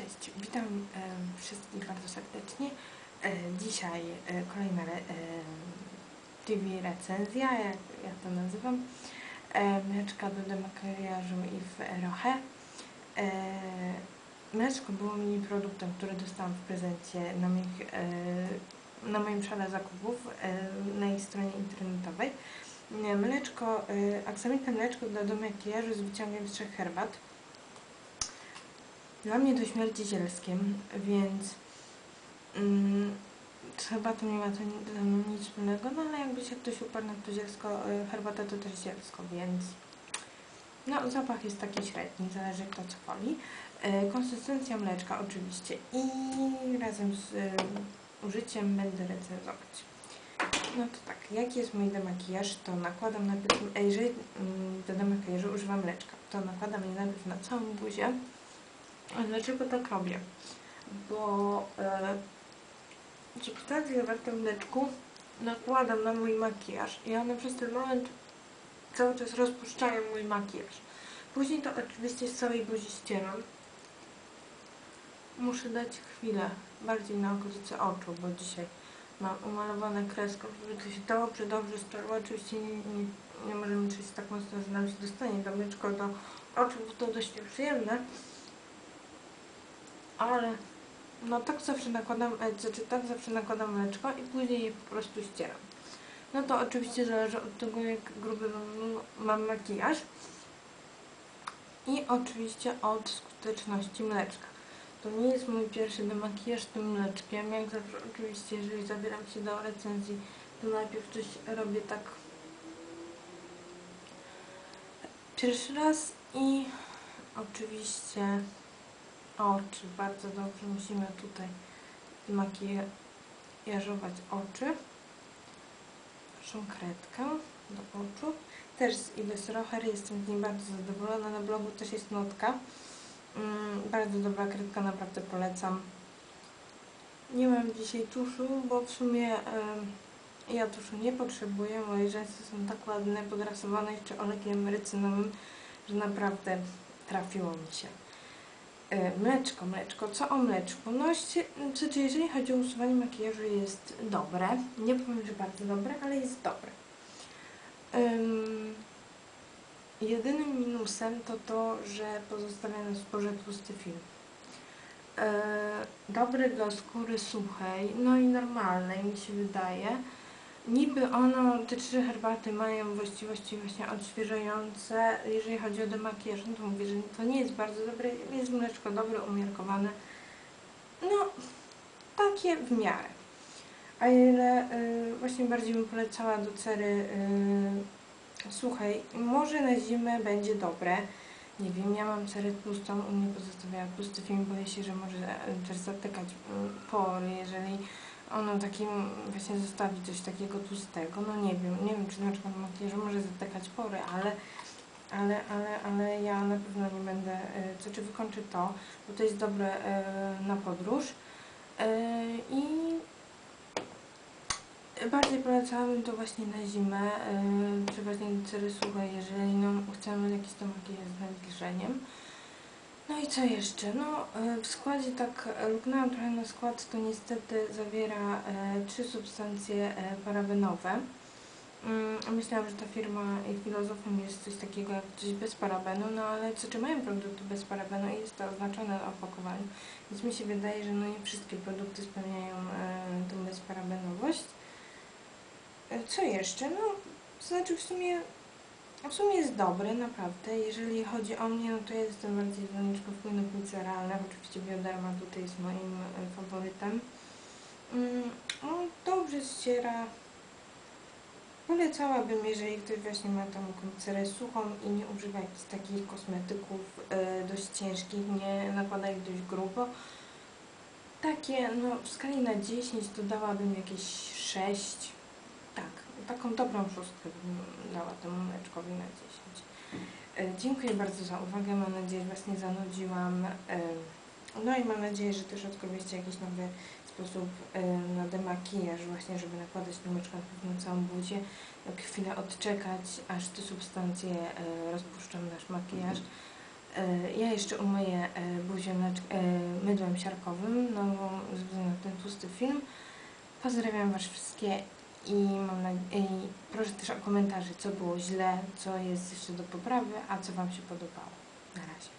Cześć, witam wszystkich bardzo serdecznie. E, dzisiaj e, kolejna re, e, TV recenzja, jak ja to nazywam. Mleczka do demakijażu i w Roche. Mleczko było mini produktem, który dostałam w prezencie na, moich, na moim szale zakupów na ich stronie internetowej. Mleczko, e, aksamitne mleczko do demakijażu z wyciągiem z trzech herbat. Dla mnie to śmierci zielskiem, więc mm, chyba to nie ma to ze mną nic wspólnego, no ale jakby się ktoś uparł na to zielsko, y, herbatę to też zielsko, więc no zapach jest taki średni, zależy kto co woli. Y, konsystencja mleczka oczywiście i razem z y, użyciem będę recenzować. No to tak, jaki jest mój demakijaż, to nakładam najpierw, jeżeli mm, do demakijażu używam mleczka, to nakładam je najpierw na całą buzię, dlaczego tak robię? Bo e, substancje zawarte w mleczku nakładam na mój makijaż i one przez ten moment cały czas rozpuszczają mój makijaż. Później to oczywiście z całej buzi ścieram. Muszę dać chwilę bardziej na okolice oczu, bo dzisiaj mam umalowane kreską, żeby to się dobrze, dobrze starło. Oczywiście nie, nie, nie możemy czyść tak mocno, że nam się dostanie to mleczko do oczu, bo to dość nieprzyjemne ale no tak zawsze nakładam, e, znaczy tak zawsze nakładam mleczko i później je po prostu ścieram. No to oczywiście zależy od tego, jak gruby mam, mam makijaż i oczywiście od skuteczności mleczka. To nie jest mój pierwszy demakijaż tym mleczkiem. Jak zawsze, oczywiście, jeżeli zabieram się do recenzji, to najpierw coś robię tak pierwszy raz i oczywiście oczy. Bardzo dobrze musimy tutaj makijażować oczy. Naszą kredkę do oczu. Też z Ives Rocher jestem z niej bardzo zadowolona. Na blogu też jest notka. Mm, bardzo dobra kredka, naprawdę polecam. Nie mam dzisiaj tuszu, bo w sumie ja tuszu nie potrzebuję. Moje rzęsy są tak ładne, podrasowane jeszcze olekiem rycynowym, że naprawdę trafiło mi się. E, Mleczko, mleczko. Co o mleczku? No, znaczy, jeżeli chodzi o usuwanie makijażu, jest dobre. Nie powiem, że bardzo dobre, ale jest dobre. Ym, jedynym minusem to to, że pozostawia na sporze tłusty film. E, dobry dla skóry suchej, no i normalnej mi się wydaje. Niby ono, te trzy herbaty mają właściwości właśnie odświeżające. Jeżeli chodzi o demakijaż, no to mówię, że to nie jest bardzo dobre. Jest mleczko dobre, umiarkowane. No, takie w miarę. A ile y, właśnie bardziej bym polecała do cery y, suchej, może na zimę będzie dobre. Nie wiem, ja mam cerę tłustą, u mnie pozostawiała tłusty film, boję się, że może y, też zatykać y, pory, jeżeli ono takim właśnie zostawi coś takiego tłustego. No nie wiem, nie wiem czy na przykład makijażu może zatykać pory, ale, ale, ale, ale ja na pewno nie będę, y, znaczy wykończę to, bo to jest dobre y, na podróż. Y, I bardziej polecałabym to właśnie na zimę, przeważnie cery suchej, jeżeli no, chcemy jakiś tam makijaż z nawilżeniem. No i co jeszcze? No y, w składzie tak y, luknęłam trochę na skład, to niestety zawiera y, trzy substancje parabenowe. Mm, Myślałam, że ta firma i filozofem jest coś takiego jak coś bez parabenu, no ale co czy mają produkty bez parabenu i jest to oznaczone na opakowaniu, więc mi się wydaje, że no nie wszystkie produkty spełniają tą bezparabenowość. Co jeszcze? No, to znaczy w sumie w sumie jest dobry, naprawdę. Jeżeli chodzi o mnie, no to ja jestem bardziej zwolenniczką wpłynów miceralnych. Oczywiście Bioderma tutaj jest moim e, faworytem. Mm, no, dobrze ściera. Polecałabym, jeżeli ktoś właśnie ma tą cerę suchą i nie używa jakichś takich kosmetyków e, dość ciężkich, nie nakłada ich dość grubo. Takie, no w skali na 10 to dałabym jakieś 6. Tak, taką dobrą szóstkę bym dała temu mleczkowi na 10. E, Dziękuję bardzo za uwagę, mam nadzieję, że Was nie zanudziłam. E, No i mam nadzieję, że też odkryliście jakiś nowy sposób e, na demakijaż, właśnie żeby nakładać to mleczko na całą buzię, chwilę odczekać, aż te substancje rozpuszczą nasz makijaż. Ja jeszcze umyję buzię mydłem siarkowym, no ze względu na ten tłusty film. Pozdrawiam Was wszystkie i mam nadzie- i proszę też o komentarze, co było źle, co jest jeszcze do poprawy, a co Wam się podobało. Na razie.